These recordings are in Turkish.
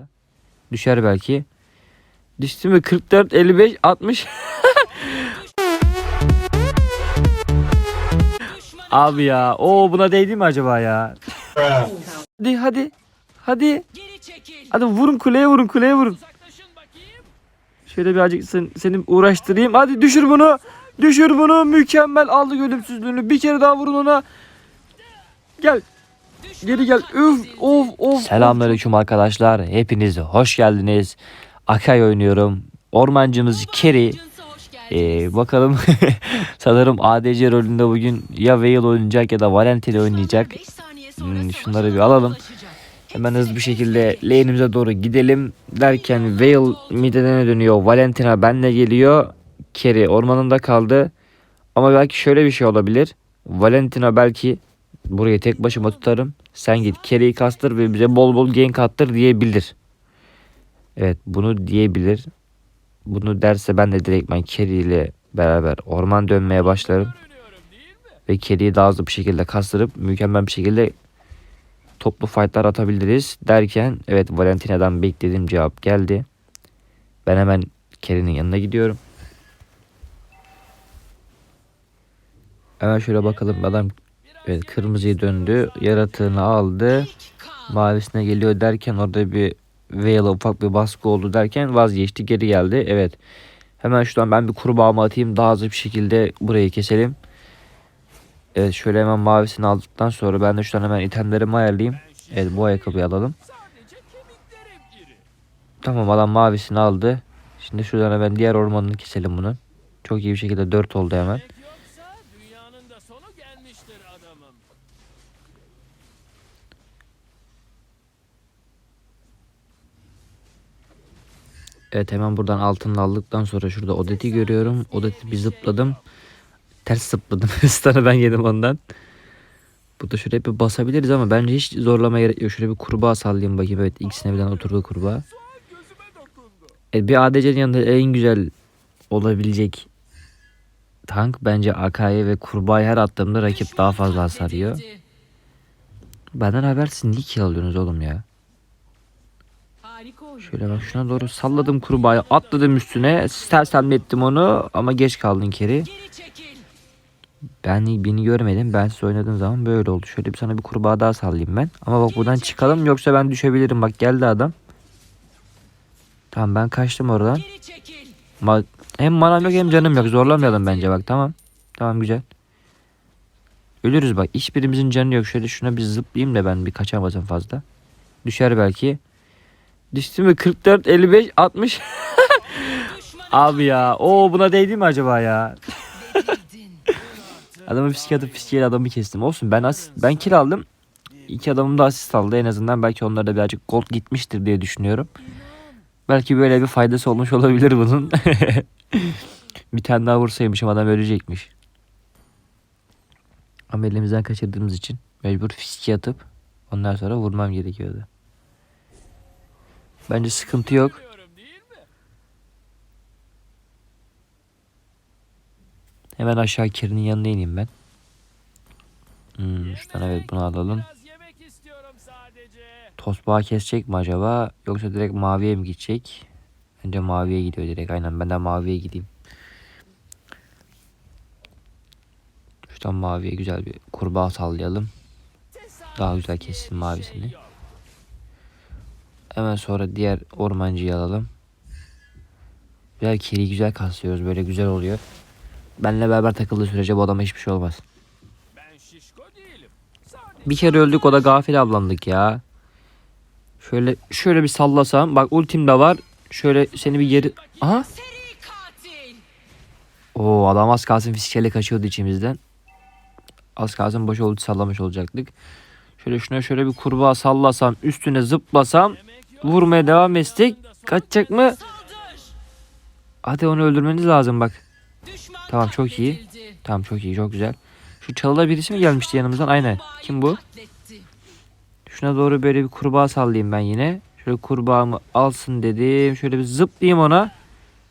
fazla. Düşer belki. Düştü mü 44 55 60. Abi ya. O buna değdi mi acaba ya? hadi hadi. Hadi. Hadi vurun kuleye vurun kuleye vurun. Şöyle birazcık sen, seni uğraştırayım. Hadi düşür bunu. Düşür bunu. Mükemmel aldı ölümsüzlüğünü. Bir kere daha vurun ona. Gel. Geri gel. Üf of of. Selamünaleyküm arkadaşlar. Hepiniz hoş geldiniz. Akay oynuyorum. Ormancımız Keri. Ee, bakalım sanırım ADC rolünde bugün ya Veil oynayacak ya da Valentin oynayacak. Hmm, şunları bir alalım. Hemen hızlı bir şekilde lane'imize doğru gidelim derken Veil midene dönüyor. Valentina benle geliyor. Keri ormanında kaldı. Ama belki şöyle bir şey olabilir. Valentina belki burayı tek başıma tutarım. Sen git Keri'yi kastır ve bize bol bol gank attır diyebilir. Evet bunu diyebilir. Bunu derse ben de direktmen Keri ile beraber orman dönmeye başlarım. Ve Keri'yi daha hızlı bir şekilde kastırıp mükemmel bir şekilde toplu fightlar atabiliriz derken evet Valentina'dan beklediğim cevap geldi. Ben hemen Keri'nin yanına gidiyorum. Hemen şöyle bakalım adam evet kırmızıyı döndü. Yaratığını aldı. Mavisine geliyor derken orada bir Veil'a ufak bir baskı oldu derken vazgeçti geri geldi. Evet. Hemen şuradan ben bir kurbağamı atayım daha hızlı bir şekilde burayı keselim. Evet şöyle hemen mavisini aldıktan sonra ben de şuradan hemen itemlerimi ayarlayayım. Evet bu ayakkabıyı alalım. Tamam adam mavisini aldı. Şimdi şuradan hemen diğer ormanını keselim bunu. Çok iyi bir şekilde 4 oldu hemen. Sonu gelmiştir adamım. Evet hemen buradan altını aldıktan sonra şurada Odet'i görüyorum. Odet'i bir zıpladım. Ters zıpladım. Stun'ı ben yedim ondan. Burada şöyle bir basabiliriz ama bence hiç zorlama gerek yok. Şöyle bir kurbağa sallayayım bakayım. Evet ikisine birden oturdu kurbağa. Evet, bir ADC'nin yanında en güzel olabilecek tank bence Akai'ye ve kurbağayı her attığımda rakip daha fazla hasar yiyor. Benden habersiz niye kill alıyorsunuz oğlum ya? Şöyle bak şuna doğru salladım kurbağayı atladım üstüne sersem ettim onu ama geç kaldın Keri. Ben beni görmedim ben siz oynadığım zaman böyle oldu. Şöyle bir sana bir kurbağa daha sallayayım ben. Ama bak buradan çıkalım yoksa ben düşebilirim bak geldi adam. Tamam ben kaçtım oradan. Ma hem manam yok hem canım yok zorlamayalım bence bak tamam. Tamam güzel. Ölürüz bak hiçbirimizin canı yok. Şöyle şuna bir zıplayayım da ben bir kaçamasın fazla. Düşer belki. Düştü mü 44 55 60. Abi ya o buna değdi mi acaba ya? Adamı fiske atıp fiskeyle adamı kestim. Olsun ben asist, ben kill aldım. İki adamım da asist aldı. En azından belki onlara birazcık gold gitmiştir diye düşünüyorum. Belki böyle bir faydası olmuş olabilir bunun. bir tane daha vursaymışım adam ölecekmiş. Ama elimizden kaçırdığımız için mecbur fiske atıp ondan sonra vurmam gerekiyordu. Bence sıkıntı yok. Hemen aşağı Kerin'in yanına ineyim ben. Hmm, şuradan evet bunu alalım. Tosbağa kesecek mi acaba? Yoksa direkt maviye mi gidecek? Bence maviye gidiyor direkt. Aynen ben de maviye gideyim. Şuradan maviye güzel bir kurbağa sallayalım. Daha güzel kessin mavisini. Hemen sonra diğer ormancıyı alalım. Güzel kiri güzel kaslıyoruz. Böyle güzel oluyor. Benle beraber takıldığı sürece bu adama hiçbir şey olmaz. Bir kere öldük o da gafil avlandık ya. Şöyle şöyle bir sallasam. Bak ultim de var. Şöyle seni bir geri... Aha. Oo adam az kalsın fiskele kaçıyordu içimizden. Az kalsın boş oldu sallamış olacaktık. Şöyle şuna şöyle bir kurbağa sallasam. Üstüne zıplasam. Vurmaya devam etsek. Kaçacak mı? Hadi onu öldürmeniz lazım bak. Tamam, çok iyi. Tamam çok iyi çok güzel. Şu çalıda birisi mi gelmişti yanımızdan? Aynen. Kim bu? Şuna doğru böyle bir kurbağa sallayayım ben yine. Şöyle kurbağamı alsın dedim. Şöyle bir zıplayayım ona.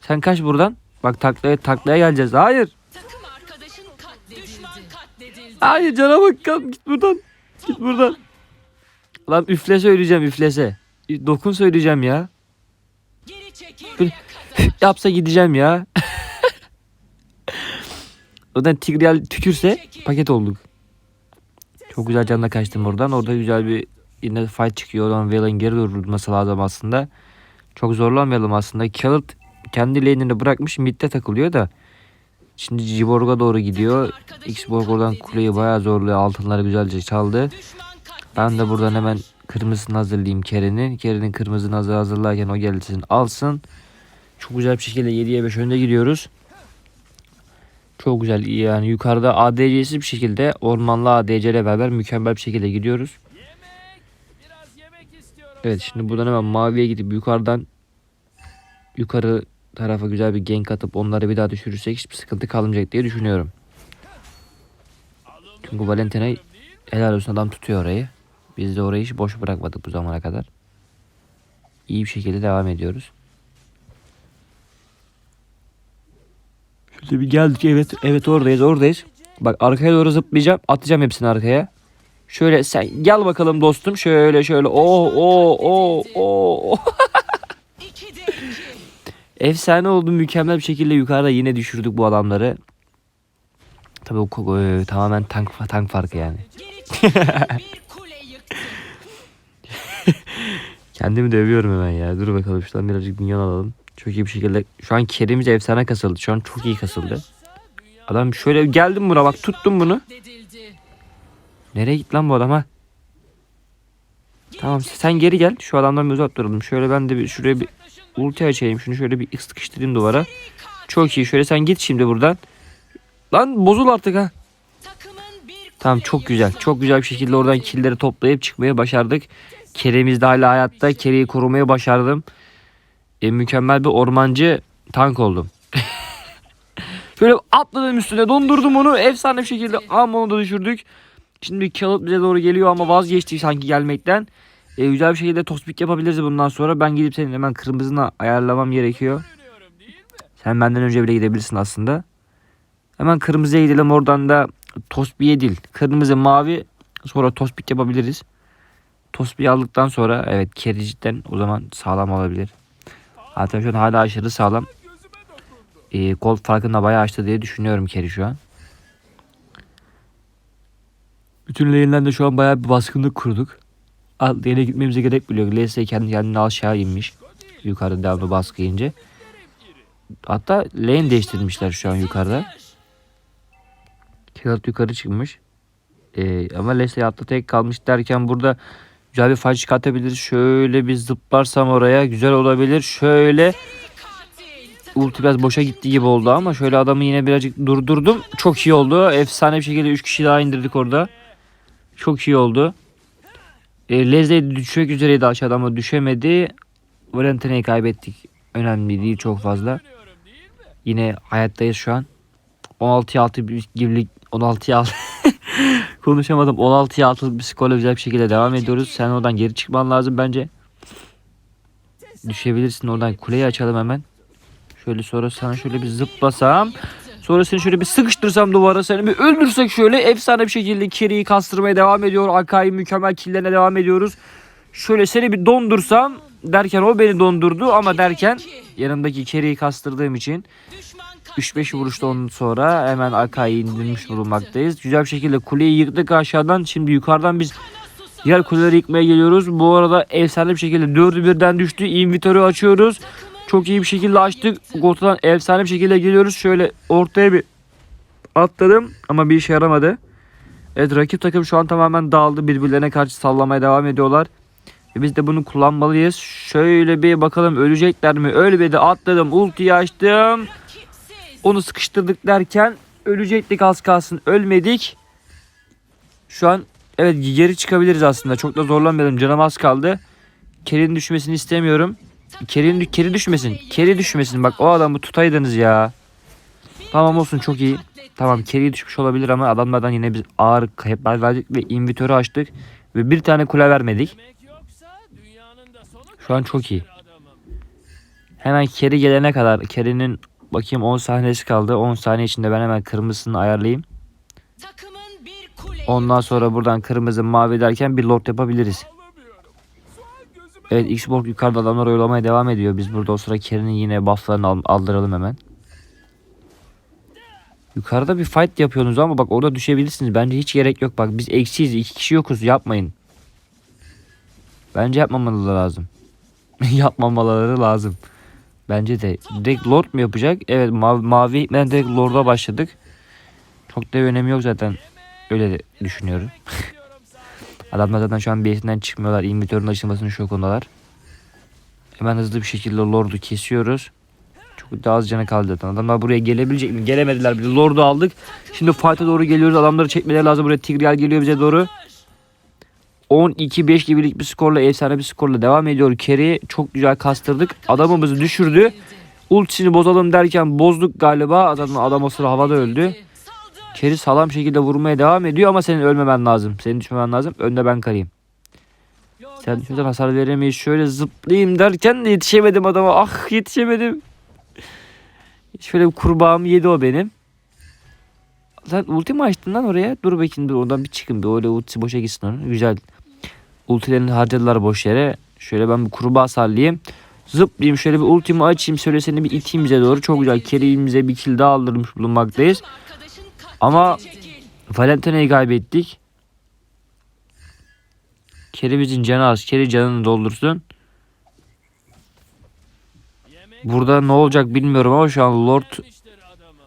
Sen kaç buradan. Bak taklaya taklaya geleceğiz. Hayır. Takım arkadaşın katledildi. Düşman katledildi. Hayır cana bak. Kalk, Git buradan. Git buradan. Lan üfle söyleyeceğim üflese. dokun söyleyeceğim ya. Böyle yapsa gideceğim ya. Oradan Tigreal tükürse paket olduk. Çok güzel canla kaçtım oradan. Orada güzel bir yine fight çıkıyor. Oradan Valen geri durulması lazım aslında. Çok zorlanmayalım aslında. Khaled kendi lane'ini bırakmış midde takılıyor da. Şimdi Ciborg'a doğru gidiyor. X-Borg oradan kuleyi bayağı zorluyor. Altınları güzelce çaldı. Ben de buradan hemen kırmızısını hazırlayayım Keren'in. Keren'in kırmızını hazır hazırlarken o gelsin alsın. Çok güzel bir şekilde 7'ye 5 önde gidiyoruz. Çok güzel yani yukarıda ADC'siz bir şekilde ormanlı ADC ile beraber mükemmel bir şekilde gidiyoruz. Evet şimdi buradan hemen maviye gidip yukarıdan yukarı tarafa güzel bir gank atıp onları bir daha düşürürsek hiçbir sıkıntı kalmayacak diye düşünüyorum. Çünkü Valentina helal olsun adam tutuyor orayı. Biz de orayı hiç boş bırakmadık bu zamana kadar. İyi bir şekilde devam ediyoruz. Şöyle bir geldik evet evet oradayız oradayız. Bak arkaya doğru zıplayacağım atacağım hepsini arkaya. Şöyle sen gel bakalım dostum şöyle şöyle oh. İki de iki. Efsane oldu mükemmel bir şekilde yukarıda yine düşürdük bu adamları. Tabii o e, tamamen tank tank farkı yani. Kendimi dövüyorum hemen ya. Dur bakalım şuradan birazcık minyon alalım. Çok iyi bir şekilde. Şu an kerimiz efsane kasıldı. Şu an çok iyi kasıldı. Adam şöyle geldim buna bak tuttum bunu. Nereye git lan bu adam ha? Tamam sen geri gel. Şu adamdan bir uzak duralım. Şöyle ben de bir şuraya bir ulti açayım. Şunu şöyle bir sıkıştırayım duvara. Çok iyi. Şöyle sen git şimdi buradan. Lan bozul artık ha. Tamam çok güzel. Çok güzel bir şekilde oradan killleri toplayıp çıkmaya başardık. Kerem'iz de hala hayatta. Kere'yi korumayı başardım. E, mükemmel bir ormancı tank oldum. Şöyle atladım üstüne dondurdum onu. Efsane bir şekilde ama onu da düşürdük. Şimdi Khaled bize doğru geliyor ama vazgeçti sanki gelmekten. E, güzel bir şekilde tospik yapabiliriz bundan sonra. Ben gidip senin hemen kırmızını ayarlamam gerekiyor. Sen benden önce bile gidebilirsin aslında. Hemen kırmızıya gidelim oradan da tospiye değil. Kırmızı mavi sonra tospik yapabiliriz. Tospiyi aldıktan sonra evet keri cidden o zaman sağlam olabilir. Hatta şu an hala aşırı sağlam. Ee, gol farkında bayağı açtı diye düşünüyorum keri şu an. Bütün lane'den de şu an bayağı bir baskınlık kurduk. Alt lane'e gitmemize gerek bile yok. Kendi kendine aşağı inmiş. Yukarıda devamlı baskı yiyince. Hatta lane değiştirmişler şu an yukarıda. Kağıt yukarı çıkmış. Ee, ama Leslie altta tek kalmış derken burada güzel bir fight çıkartabiliriz. Şöyle bir zıplarsam oraya güzel olabilir. Şöyle ulti biraz boşa gitti gibi oldu ama şöyle adamı yine birazcık durdurdum. Çok iyi oldu. Efsane bir şekilde 3 kişi daha indirdik orada. Çok iyi oldu. E, Leslie düşmek üzereydi aşağıda ama düşemedi. Valentina'yı kaybettik. Önemli değil çok fazla. Yine hayattayız şu an. 16'ya 6 bir gibilik 16'ya 6 konuşamadım. 16'ya 6'lık bir skorla güzel bir şekilde devam ediyoruz. Sen oradan geri çıkman lazım bence. Düşebilirsin oradan kuleyi açalım hemen. Şöyle sonra sana şöyle bir zıplasam. Sonra seni şöyle bir sıkıştırsam duvara seni bir öldürsek şöyle efsane bir şekilde Kiri'yi kastırmaya devam ediyor. Akai'nin mükemmel killerine devam ediyoruz. Şöyle seni bir dondursam derken o beni dondurdu ama derken yanımdaki Kiri'yi kastırdığım için Düşman 3-5 vuruşta ondan sonra hemen Akai'yi indirmiş bulunmaktayız. Güzel bir şekilde kuleyi yıktık aşağıdan. Şimdi yukarıdan biz diğer kuleleri yıkmaya geliyoruz. Bu arada efsane bir şekilde 4'ü birden düştü. Invitörü açıyoruz. Çok iyi bir şekilde açtık. Ortadan efsane bir şekilde geliyoruz. Şöyle ortaya bir atladım ama bir işe yaramadı. Evet rakip takım şu an tamamen dağıldı. Birbirlerine karşı sallamaya devam ediyorlar. Ve biz de bunu kullanmalıyız. Şöyle bir bakalım ölecekler mi? Ölmedi atladım ultiyi açtım. Onu sıkıştırdık derken ölecektik az kalsın ölmedik. Şu an evet geri çıkabiliriz aslında. Çok da zorlanmayalım. Canım az kaldı. Kerin düşmesini istemiyorum. Kerin keri düşmesin. Keri düşmesin. Bak o adamı tutaydınız ya. Tamam olsun çok iyi. Tamam keri düşmüş olabilir ama adamlardan yine biz ağır kayıplar verdik ve invitörü açtık. Ve bir tane kule vermedik. Şu an çok iyi. Hemen Keri gelene kadar Keri'nin bakayım 10 saniyesi kaldı. 10 saniye içinde ben hemen kırmızısını ayarlayayım. Ondan sonra buradan kırmızı mavi derken bir lord yapabiliriz. Alamıyorum. Şu an gözüme Evet Xbox yukarıda adamlar oyalamaya devam ediyor. Biz burada o sıra Kerry'nin yine bufflarını al- aldıralım hemen. Yukarıda bir fight yapıyorsunuz ama bak orada düşebilirsiniz. Bence hiç gerek yok. Bak biz eksiyiz. iki kişi yokuz. Yapmayın. Bence yapmamaları lazım. Yapmamaları lazım. Bence de. Direkt Lord mu yapacak? Evet mavi, mavi direkt Lord'a başladık. Çok da bir önemi yok zaten. Öyle düşünüyorum. Adamlar zaten şu an base'inden çıkmıyorlar. İnvitörün açılmasının şokundalar. Hemen hızlı bir şekilde Lord'u kesiyoruz. Çok daha az canı kaldı zaten. Adamlar buraya gelebilecek mi? Gelemediler. Biz Lord'u aldık. Şimdi fight'a doğru geliyoruz. Adamları çekmeleri lazım. Buraya Tigreal geliyor bize doğru. 12-5 gibilik bir skorla efsane bir skorla devam ediyor. Kerry çok güzel kastırdık. Adamımızı düşürdü. Ultisini bozalım derken bozduk galiba. Adam, adam o sıra havada öldü. Kerry sağlam şekilde vurmaya devam ediyor ama senin ölmemen lazım. Senin düşmemen lazım. Önde ben kalayım. Sen şuradan hasar veremeyiz. Şöyle zıplayayım derken de yetişemedim adama. Ah yetişemedim. Şöyle bir kurbağam yedi o benim. Sen ulti mi açtın lan oraya? Dur bakayım dur oradan bir çıkın. Bir öyle ultisi boşa gitsin onun. Güzel. Ultilerini harcadılar boş yere. Şöyle ben bir kurbağa sallayayım. Zıplayayım şöyle bir ultimi açayım. Şöyle seni bir iteyim bize doğru. Çok güzel. Kerry'imize bir kill daha aldırmış bulunmaktayız. Ama-. Valentina'yı kaybettik. Kerimizin canı az. Keri canını doldursun. Burada ne olacak bilmiyorum ama şu an Lord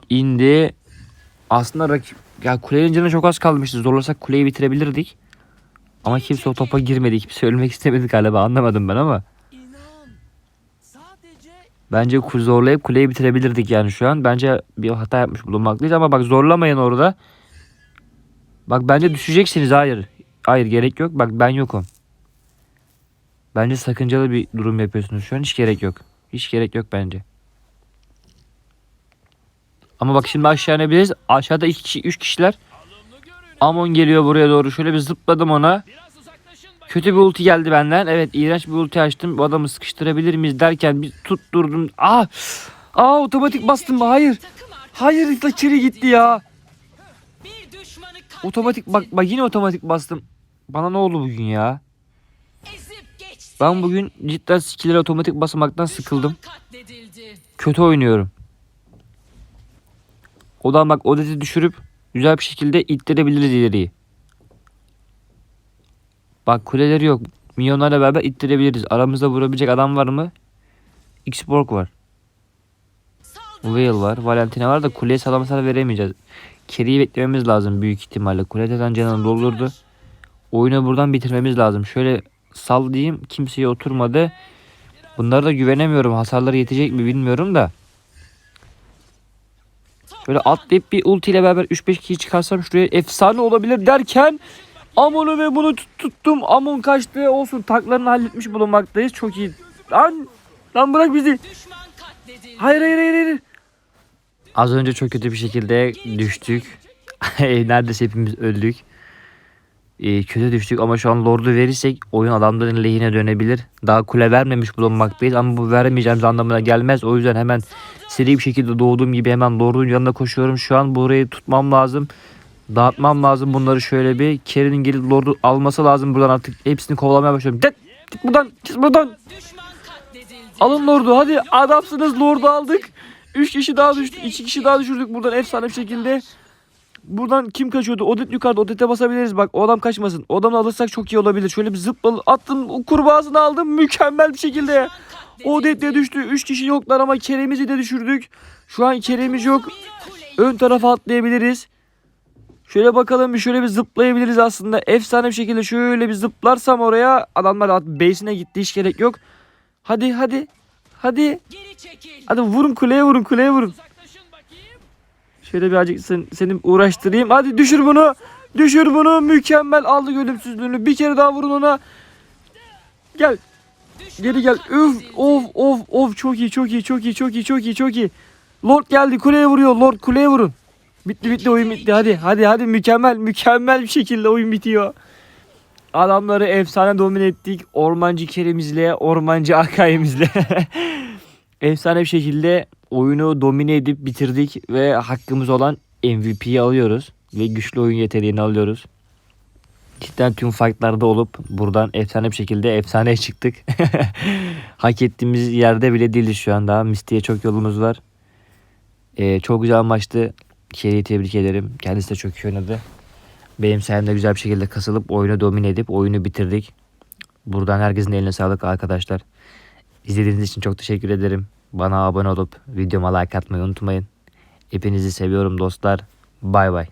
indi. Aslında rakip ya kulenin canı çok az kalmıştı. Zorlasak kuleyi bitirebilirdik. Ama kimse o topa girmedi. Kimse ölmek istemedi galiba. Anlamadım ben ama. Bence zorlayıp kuleyi bitirebilirdik yani şu an. Bence bir hata yapmış bulunmaklıyız ama bak zorlamayın orada. Bak bence düşeceksiniz. Hayır. Hayır gerek yok. Bak ben yokum. Bence sakıncalı bir durum yapıyorsunuz şu an. Hiç gerek yok. Hiç gerek yok bence. Ama bak şimdi aşağı inebiliriz. Aşağıda iki kişi, üç kişiler. Amon geliyor buraya doğru. Şöyle bir zıpladım ona. Kötü bir ulti geldi benden. Evet iğrenç bir ulti açtım. Bu adamı sıkıştırabilir miyiz derken bir tutturdum. Aa! Aa otomatik bastım. Hayır. Hayır kiri gitti ya. Otomatik bak bak yine otomatik bastım. Bana ne oldu bugün ya? Ben bugün cidden skill'lere otomatik basmaktan sıkıldım. Kötü oynuyorum. Odan bak odeti düşürüp güzel bir şekilde ittirebiliriz ileriyi. Bak kuleleri yok. Milyonlarla beraber ittirebiliriz. Aramızda vurabilecek adam var mı? Xborg var. Whale var. Valentina var da kuleye sağlam hasar veremeyeceğiz. Kerry'i beklememiz lazım büyük ihtimalle. Kule zaten canını doldurdu. Oyunu buradan bitirmemiz lazım. Şöyle sal diyeyim. Kimseye oturmadı. Bunlara da güvenemiyorum. Hasarları yetecek mi bilmiyorum da. Şöyle atlayıp bir ulti ile beraber 3-5 kişi çıkarsam şuraya efsane olabilir derken Amon'u ve bunu tut- tuttum. Amon kaçtı. Olsun taklarını halletmiş bulunmaktayız. Çok iyi. Lan, lan bırak bizi. Hayır hayır hayır hayır. Az önce çok kötü bir şekilde düştük. Neredeyse hepimiz öldük. Ee, kötü düştük ama şu an Lord'u verirsek oyun adamların lehine dönebilir. Daha kule vermemiş bulunmaktayız ama bu veremeyeceğimiz anlamına gelmez. O yüzden hemen seri bir şekilde doğduğum gibi hemen Lord'un yanına koşuyorum. Şu an burayı tutmam lazım. Dağıtmam lazım bunları şöyle bir. Kerry'nin gelip Lord'u alması lazım buradan artık. Hepsini kovalamaya başlıyorum. Git, git buradan, git buradan. Alın Lord'u hadi adamsınız Lord'u aldık. 3 kişi daha düştü. 2 kişi daha düşürdük buradan efsane bir şekilde. Buradan kim kaçıyordu? Odet yukarıda. Odet'e basabiliriz. Bak o adam kaçmasın. O adamı alırsak çok iyi olabilir. Şöyle bir zıplalı attım. Kurbağasını aldım. Mükemmel bir şekilde. Odet de düştü. 3 kişi yoklar ama Kerem'izi de düşürdük. Şu an Kerem'imiz yok. Ön tarafa atlayabiliriz. Şöyle bakalım bir şöyle bir zıplayabiliriz aslında. Efsane bir şekilde şöyle bir zıplarsam oraya adamlar base'ine gitti hiç gerek yok. Hadi hadi. Hadi. Hadi vurun kuleye vurun kuleye vurun. Şöyle birazcık sen, seni uğraştırayım. Hadi düşür bunu. Düşür bunu. Mükemmel aldık ölümsüzlüğünü. Bir kere daha vurun ona. Gel. Geri gel. Üf. Of of of. Çok iyi çok iyi çok iyi çok iyi çok iyi çok iyi. Lord geldi kuleye vuruyor. Lord kuleye vurun. Bitti bitti oyun bitti. Hadi hadi hadi mükemmel mükemmel bir şekilde oyun bitiyor. Adamları efsane domine ettik. Ormancı Kerim'izle, Ormancı Akay'ımızla. efsane bir şekilde oyunu domine edip bitirdik ve hakkımız olan MVP'yi alıyoruz ve güçlü oyun yeteneğini alıyoruz. Cidden tüm fightlarda olup buradan efsane bir şekilde efsaneye çıktık. Hak ettiğimiz yerde bile değiliz şu an daha. Misty'ye çok yolumuz var. Ee, çok güzel maçtı. Şeri'yi tebrik ederim. Kendisi de çok iyi oynadı. Benim sayemde güzel bir şekilde kasılıp oyunu domine edip oyunu bitirdik. Buradan herkesin eline sağlık arkadaşlar. İzlediğiniz için çok teşekkür ederim. Bana abone olup videoma like atmayı unutmayın. Hepinizi seviyorum dostlar. Bay bay.